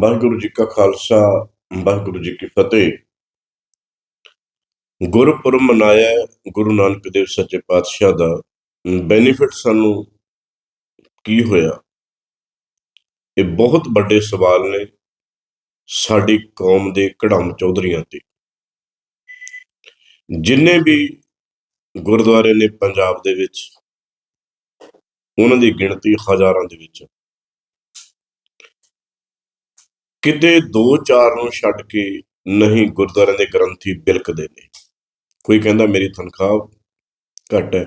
ਵਾਹਿਗੁਰੂ ਜੀ ਕਾ ਖਾਲਸਾ, ਵਾਹਿਗੁਰੂ ਜੀ ਕੀ ਫਤਿਹ। ਗੁਰਪੁਰਬ ਮਨਾਇਆ ਗੁਰੂ ਨਾਨਕ ਦੇਵ ਸੱਚੇ ਪਾਤਸ਼ਾਹ ਦਾ। ਬੈਨੀਫਿਟ ਸਾਨੂੰ ਕੀ ਹੋਇਆ? ਇਹ ਬਹੁਤ ਵੱਡੇ ਸਵਾਲ ਨੇ ਸਾਡੀ ਕੌਮ ਦੇ ਕੜਮ ਚੌਧਰੀਆਂ ਤੇ। ਜਿੰਨੇ ਵੀ ਗੁਰਦੁਆਰੇ ਨੇ ਪੰਜਾਬ ਦੇ ਵਿੱਚ, ਉਹਨਾਂ ਦੀ ਗਿਣਤੀ ਹਜ਼ਾਰਾਂ ਦੇ ਵਿੱਚ ਹੈ। ਕਿਤੇ ਦੋ ਚਾਰ ਨੂੰ ਛੱਡ ਕੇ ਨਹੀਂ ਗੁਰਦੁਆਰਿਆਂ ਦੇ ਗ੍ਰੰਥੀ ਬਿਲਕਦੇ ਨੇ। ਕੋਈ ਕਹਿੰਦਾ ਮੇਰੀ ਤਨਖਾਹ ਘੱਟ ਹੈ।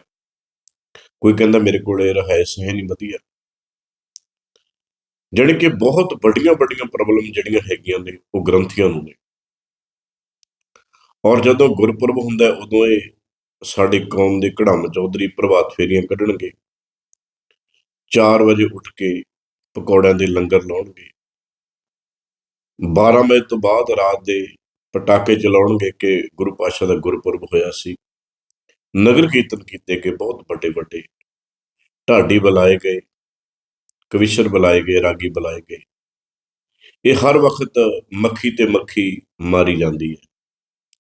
ਕੋਈ ਕਹਿੰਦਾ ਮੇਰੇ ਕੋਲੇ ਰਹਿਸ ਹੈ ਨਹੀਂ, ਵਧੀਆ। ਜਿਹੜੇ ਕਿ ਬਹੁਤ ਵੱਡੀਆਂ ਵੱਡੀਆਂ ਪ੍ਰੋਬਲਮ ਜਿਹੜੀਆਂ ਹੈਗੀਆਂ ਨੇ, ਉਹ ਗ੍ਰੰਥੀਆਂ ਨੂੰ ਨੇ। ਔਰ ਜਦੋਂ ਗੁਰਪੁਰਬ ਹੁੰਦਾ ਉਦੋਂ ਇਹ ਸਾਡੀ ਕੌਮ ਦੇ ਘੜਮ ਚੌਧਰੀ ਪ੍ਰਭਾਤ ਫੇਰੀਆਂ ਕੱਢਣਗੇ। 4 ਵਜੇ ਉੱਠ ਕੇ ਪਕੌੜਿਆਂ ਦੇ ਲੰਗਰ ਲਾਉਣਗੇ। 12 ਵਜੇ ਤੋਂ ਬਾਅਦ ਰਾਤ ਦੇ ਪਟਾਕੇ ਚਲਾਉਣਗੇ ਕਿ ਗੁਰੂ ਪਾਤਸ਼ਾਹ ਦਾ ਗੁਰਪੁਰਬ ਹੋਇਆ ਸੀ। ਨਗਰ ਕੀਰਤਨ ਕੀਤੇ ਗਏ, ਬਹੁਤ ਵੱਡੇ ਵੱਡੇ। ਢਾਡੀ ਬੁਲਾਏ ਗਏ, ਕਵਿਸ਼ਰ ਬੁਲਾਏ ਗਏ, ਰਾਗੀ ਬੁਲਾਏ ਗਏ। ਇਹ ਹਰ ਵਕਤ ਮੱਖੀ ਤੇ ਮੱਖੀ ਮਾਰੀ ਜਾਂਦੀ ਹੈ।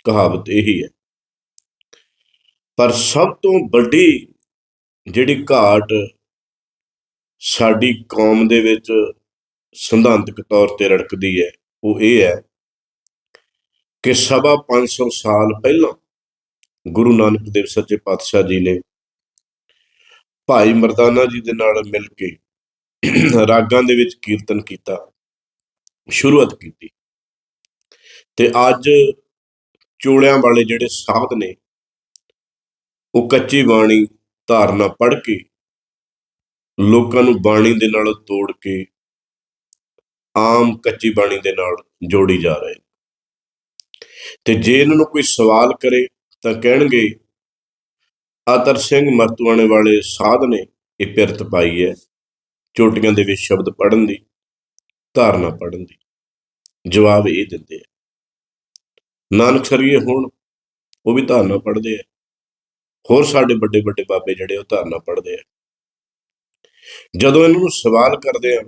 ਕਹਾਵਤ ਇਹੀ ਹੈ। ਪਰ ਸਭ ਤੋਂ ਵੱਡੀ ਜਿਹੜੀ ਘਾਟ ਸਾਡੀ ਕੌਮ ਦੇ ਵਿੱਚ ਸਿਧਾਂਤਕ ਤੌਰ ਤੇ ਰੜਕਦੀ ਹੈ ਉਹ ਇਹ ਹੈ ਕਿ ਸਵਾ 500 ਸਾਲ ਪਹਿਲਾਂ ਗੁਰੂ ਨਾਨਕ ਦੇਵ ਸੱਚੇ ਪਾਤਸ਼ਾਹ ਜੀ ਨੇ ਭਾਈ ਮਰਦਾਨਾ ਜੀ ਦੇ ਨਾਲ ਮਿਲ ਕੇ ਰਾਗਾਂ ਦੇ ਵਿੱਚ ਕੀਰਤਨ ਕੀਤਾ, ਸ਼ੁਰੂਆਤ ਕੀਤੀ ਤੇ ਅੱਜ ਚੋਲਿਆਂ ਵਾਲੇ ਜਿਹੜੇ ਸਾਧ ਨੇ, ਉਹ ਕੱਚੀ ਬਾਣੀ ਧਾਰਨਾ ਪੜ੍ਹ ਕੇ ਲੋਕਾਂ ਨੂੰ ਬਾਣੀ ਦੇ ਨਾਲ ਤੋੜ ਕੇ ਆਮ ਕੱਚੀ ਬਾਣੀ ਦੇ ਨਾਲ ਜੋੜੀ ਜਾ ਰਹੇ ਨੇ। ਤੇ ਜੇ ਇਹਨਾਂ ਨੂੰ ਕੋਈ ਸਵਾਲ ਕਰੇ ਤਾਂ ਕਹਿਣਗੇ ਆਤਰ ਸਿੰਘ ਮਰਤਵਾਣੇ ਵਾਲੇ ਸਾਧ ਨੇ, ਇਹ ਪਿਰਤ ਪਾਈ ਹੈ। ਚੋਟੀਆਂ ਦੇ ਵਿੱਚ ਸ਼ਬਦ ਪੜ੍ਹਨ ਦੀ, ਧਾਰਨਾ ਪੜ੍ਹਨ ਦੀ। ਜਵਾਬ ਇਹ ਦਿੰਦੇ ਆ, ਨਾਨਕ ਸਰੀਏ ਹੁਣ, ਉਹ ਵੀ ਧਾਰਨਾ ਪੜ੍ਹਦੇ ਆ। ਹੋਰ ਸਾਡੇ ਵੱਡੇ ਵੱਡੇ ਬਾਬੇ ਜਿਹੜੇ ਉਹ ਧਾਰਨਾ ਪੜ੍ਹਦੇ ਆ। ਜਦੋਂ ਇਹਨਾਂ ਨੂੰ ਸਵਾਲ ਕਰਦੇ ਆ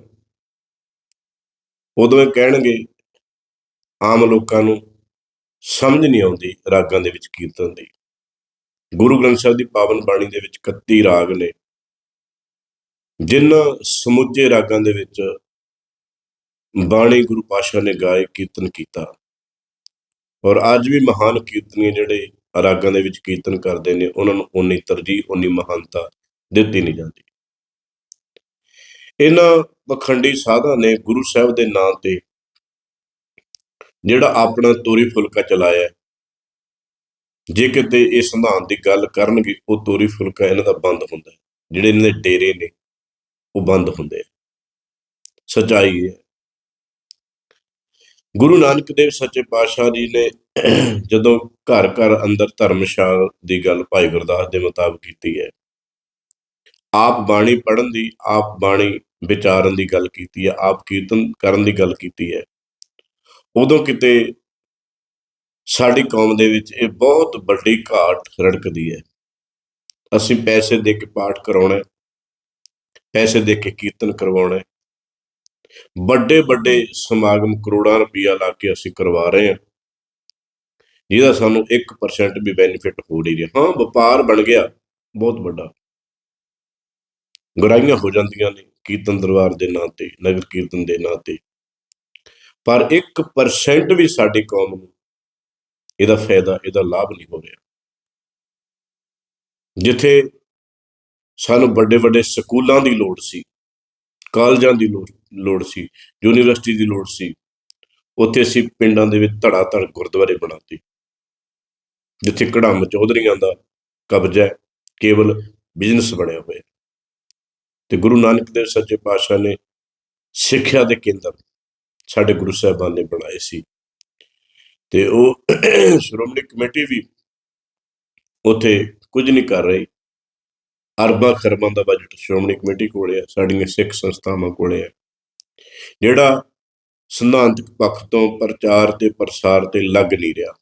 ਉਦੋਂ ਇਹ ਕਹਿਣਗੇ, ਆਮ ਲੋਕਾਂ ਨੂੰ ਸਮਝ ਨਹੀਂ ਆਉਂਦੀ ਰਾਗਾਂ ਦੇ ਵਿੱਚ ਕੀਰਤਨ ਦੀ। ਗੁਰੂ ਗ੍ਰੰਥ ਸਾਹਿਬ ਦੀ ਪਾਵਨ ਬਾਣੀ ਦੇ ਵਿੱਚ 31 ਰਾਗ ਨੇ ਜਿਨ੍ਹਾਂ ਸਮੁੱਚੇ ਰਾਗਾਂ ਦੇ ਵਿੱਚ ਬਾਣੀ ਗੁਰੂ ਪਾਸ਼ਾ ਨੇ ਗਾਏ, ਕੀਰਤਨ ਕੀਤਾ। ਔਰ ਅੱਜ ਵੀ ਮਹਾਨ ਕੀਰਤਨੀ ਜਿਹੜੇ ਰਾਗਾਂ ਦੇ ਵਿੱਚ ਕੀਰਤਨ ਕਰਦੇ ਨੇ, ਉਹਨਾਂ ਨੂੰ ਉਨੀ ਤਰਜੀਹ ਉਨੀ ਮਹਾਨਤਾ ਦਿੱਤੀ ਨਹੀਂ ਜਾਂਦੀ। ਇਹਨਾਂ ਵਖੰਡੀ ਸਾਧਾਂ ਨੇ ਗੁਰੂ ਸਾਹਿਬ ਦੇ ਨਾਂ ਤੇ ਜਿਹੜਾ ਆਪਣਾ ਤੋਰੀ ਫੁਲਕਾ ਚਲਾਇਆ। ਜੇ ਕਿਤੇ ਇਹ ਸਿਧਾਂਤ ਦੀ ਗੱਲ ਕਰਨਗੇ, ਉਹ ਤੋਰੀ ਫੁਲਕਾ ਇਹਨਾਂ ਦਾ ਬੰਦ ਹੁੰਦਾ ਹੈ। ਜਿਹੜੇ ਇਹਨਾਂ ਦੇ ਡੇਰੇ ਨੇ, ਉਹ ਬੰਦ ਹੁੰਦੇ ਆ। ਸਚਾਈ ਹੈ। ਗੁਰੂ ਨਾਨਕ ਦੇਵ ਸੱਚੇ ਪਾਤਸ਼ਾਹ ਜੀ ਨੇ ਜਦੋਂ ਘਰ ਘਰ ਅੰਦਰ ਧਰਮਸ਼ਾਲ ਦੀ ਗੱਲ ਭਾਈ ਗੁਰਦਾਸ ਦੇ ਮੁਤਾਬਕ ਕੀਤੀ ਹੈ ਆਪ ਬਾਣੀ ਪੜ੍ਹਨ ਦੀ, ਆਪ ਬਾਣੀ ਵਿਚਾਰਨ ਦੀ ਗੱਲ ਕੀਤੀ ਹੈ, ਆਪ ਕੀਰਤਨ ਕਰਨ ਦੀ ਗੱਲ ਕੀਤੀ ਹੈ। ਉਦੋਂ ਕਿਤੇ ਸਾਡੀ ਕੌਮ ਦੇ ਵਿੱਚ ਇਹ ਬਹੁਤ ਵੱਡੀ ਘਾਟ ਰੜਕਦੀ ਹੈ। ਅਸੀਂ ਪੈਸੇ ਦੇ ਕੇ ਪਾਠ ਕਰਾਉਣਾ ਪੈਸੇ ਦੇ ਕੇ ਕੀਰਤਨ ਕਰਵਾਉਣਾ ਵੱਡੇ ਵੱਡੇ ਸਮਾਗਮ ਕਰੋੜਾਂ ਰੁਪਈਆ ਲਾ ਕੇ ਅਸੀਂ ਕਰਵਾ ਰਹੇ ਹਾਂ। ਜਿਹਦਾ ਸਾਨੂੰ 1% ਵੀ ਬੈਨੀਫਿਟ ਹੋ ਨਹੀਂ ਰਿਹਾ। ਹਾਂ, ਵਪਾਰ ਬਣ ਗਿਆ, ਬਹੁਤ ਵੱਡਾ। ਗੁਰਾਈਆਂ ਹੋ ਜਾਂਦੀਆਂ ਨੇ ਕੀਰਤਨ ਦਰਬਾਰ ਦੇ ਨਾਂ ਤੇ, ਨਗਰ ਕੀਰਤਨ ਦੇ ਨਾਂ ਤੇ। ਪਰ 1% ਵੀ ਸਾਡੀ ਕੌਮ ਨੂੰ ਇਹਦਾ ਫਾਇਦਾ, ਇਹਦਾ ਲਾਭ ਨਹੀਂ ਹੋ ਰਿਹਾ। ਜਿੱਥੇ ਸਾਨੂੰ ਵੱਡੇ ਵੱਡੇ ਸਕੂਲਾਂ ਦੀ ਲੋੜ ਸੀ, ਕਾਲਜਾਂ ਦੀ ਲੋੜ ਲੋੜ ਸੀ, ਯੂਨੀਵਰਸਿਟੀ ਦੀ ਲੋੜ ਸੀ, ਉੱਥੇ ਅਸੀਂ ਪਿੰਡਾਂ ਦੇ ਵਿੱਚ ਧੜਾ ਧੜ ਗੁਰਦੁਆਰੇ ਬਣਾਤੇ। ਜਿੱਥੇ ਕੜਮ ਚੌਧਰੀਆਂ ਦਾ ਕਬਜ਼ਾ ਕੇਵਲ ਬਿਜ਼ਨਸ ਬਣਿਆ ਹੋਇਆ। ਤੇ ਗੁਰੂ ਨਾਨਕ ਦੇਵ ਸੱਚੇ ਪਾਤਸ਼ਾਹ ਨੇ ਸਿੱਖਿਆ ਦੇ ਕੇਂਦਰ ਸਾਡੇ ਗੁਰੂ ਸਾਹਿਬਾਨ ਨੇ ਬਣਾਏ ਸੀ। ਤੇ ਉਹ ਸ਼੍ਰੋਮਣੀ ਕਮੇਟੀ ਵੀ ਉੱਥੇ ਕੁਝ ਨਹੀਂ ਕਰ ਰਹੀ। ਅਰਬਾਂ ਖਰਬਾਂ ਦਾ ਬਜਟ ਸ਼੍ਰੋਮਣੀ ਕਮੇਟੀ ਕੋਲੇ ਹੈ ਸਾਡੀਆਂ ਸਿੱਖ ਸੰਸਥਾਵਾਂ ਕੋਲੇ ਹੈ ਜਿਹੜਾ ਸਿਧਾਂਤਕ ਪੱਖ ਤੋਂ ਪ੍ਰਚਾਰ ਤੇ ਪ੍ਰਸਾਰ ਤੇ ਲੱਗ ਨਹੀਂ ਰਿਹਾ।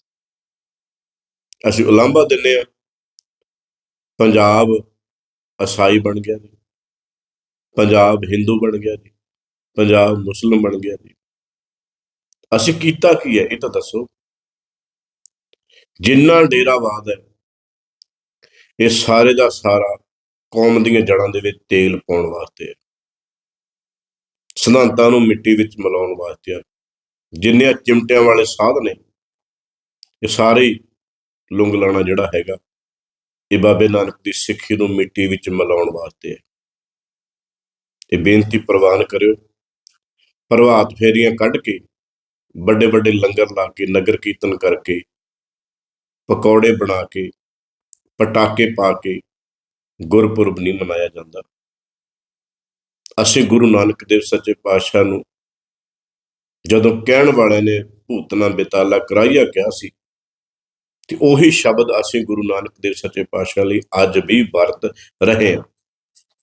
ਅਸੀਂ ਉਲਾਂਭਾ ਦਿੰਨੇ ਆ ਪੰਜਾਬ ਅਸਾਈ ਬਣ ਗਿਆ। ਜੀ ਪੰਜਾਬ ਹਿੰਦੂ ਬਣ ਗਿਆ ਜੀ, ਪੰਜਾਬ ਮੁਸਲਮ ਬਣ ਗਿਆ ਜੀ। ਅਸੀਂ ਕੀਤਾ ਕੀ ਹੈ, ਇਹ ਤਾਂ ਦੱਸੋ। ਜਿੰਨਾ ਡੇਰਾਵਾਦ ਹੈ, ਇਹ ਸਾਰੇ ਦਾ ਸਾਰਾ ਕੌਮ ਦੀਆਂ ਜੜ੍ਹਾਂ ਦੇ ਵਿੱਚ ਤੇਲ ਪਾਉਣ ਵਾਸਤੇ ਹੈ। ਸਿਧਾਂਤਾਂ ਨੂੰ ਮਿੱਟੀ ਵਿੱਚ ਮਿਲਾਉਣ ਵਾਸਤੇ ਹੈ। ਜਿੰਨੇ ਚਿਮਟਿਆਂ ਵਾਲੇ ਸਾਧ ਨੇ, ਇਹ ਸਾਰੇ ਹੀ ਲੁੰਗ ਲਾਣਾ ਜਿਹੜਾ ਹੈਗਾ, ਇਹ ਬਾਬੇ ਨਾਨਕ ਦੀ ਸਿੱਖੀ ਨੂੰ ਮਿੱਟੀ ਵਿੱਚ ਮਿਲਾਉਣ ਵਾਸਤੇ ਹੈ। ਤੇ ਬੇਨਤੀ ਪ੍ਰਵਾਨ ਕਰਿਓ। ਪ੍ਰਭਾਤ ਫੇਰੀਆਂ ਕੱਢ ਕੇ ਵੱਡੇ ਵੱਡੇ ਲੰਗਰ ਲਾ ਕੇ, ਨਗਰ ਕੀਰਤਨ ਕਰਕੇ, ਪਕੌੜੇ ਬਣਾ ਕੇ, ਪਟਾਕੇ ਪਾ ਕੇ ਗੁਰਪੁਰਬ ਨਹੀਂ ਮਨਾਇਆ ਜਾਂਦਾ। ਅਸੀਂ ਗੁਰੂ ਨਾਨਕ ਦੇਵ ਸੱਚੇ ਪਾਤਸ਼ਾਹ ਨੂੰ ਜਦੋਂ ਕਹਿਣ ਵਾਲਿਆਂ ਨੇ ਭੂਤਨਾ ਬਿਤਾਲਾ ਕਰਾਈਆ ਕਿਹਾ ਸੀ, ਤੇ ਉਹੀ ਸ਼ਬਦ ਅਸੀਂ ਗੁਰੂ ਨਾਨਕ ਦੇਵ ਸੱਚੇ ਪਾਤਸ਼ਾਹ ਲਈ ਅੱਜ ਵੀ ਵਰਤ ਰਹੇ ਹਾਂ।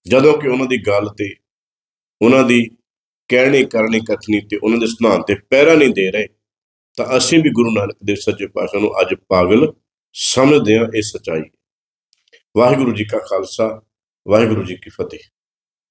ਜਦੋਂ ਕਿ ਉਹਨਾਂ ਦੀ ਗੱਲ ਤੇ ਉਹਨਾਂ ਦੀ ਕਹਿਣੀ, ਕਰਨੀ, ਕਥਨੀ ਤੇ ਉਹਨਾਂ ਦੇ ਸਿਧਾਂਤ ਤੇ ਪਹਿਰਾ ਨਹੀਂ ਦੇ ਰਹੇ, ਤਾਂ ਅਸੀਂ ਵੀ ਗੁਰੂ ਨਾਨਕ ਦੇਵ ਸੱਚੇ ਪਾਤਸ਼ਾਹ ਨੂੰ ਅੱਜ ਪਾਗਲ ਸਮਝਦੇ ਹਾਂ, ਇਹ ਸਚਾਈ ਵਾਹਿਗੁਰੂ ਜੀ ਕਾ ਖਾਲਸਾ, ਵਾਹਿਗੁਰੂ ਜੀ ਕੀ ਫਤਿਹ।